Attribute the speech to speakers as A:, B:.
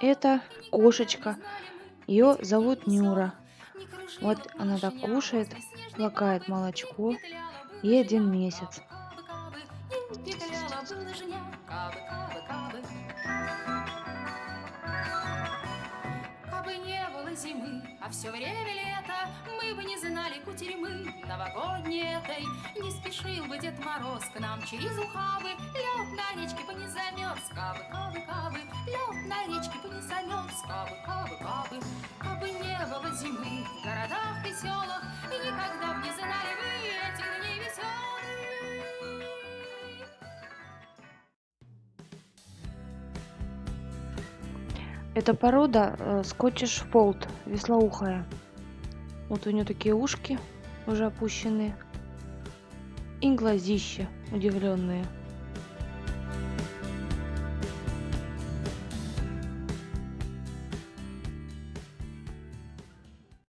A: Это кошечка. Ее зовут Нюра. Вот она так кушает, лакает молочко. Ей один месяц.
B: Зимы, а все время лето, мы бы не знали кутерьмы новогодней этой. Не спешил бы Дед Мороз к нам через ухабы, лед на на речке бы не замерз, кабы, кабы, кабы. Не было зимы в городах и селах, и никогда б не знали вы этих дней веселых.
A: Это порода э, скотиш фолд, веслоухая. Вот у нее такие ушки уже опущенные. И глазища удивленные.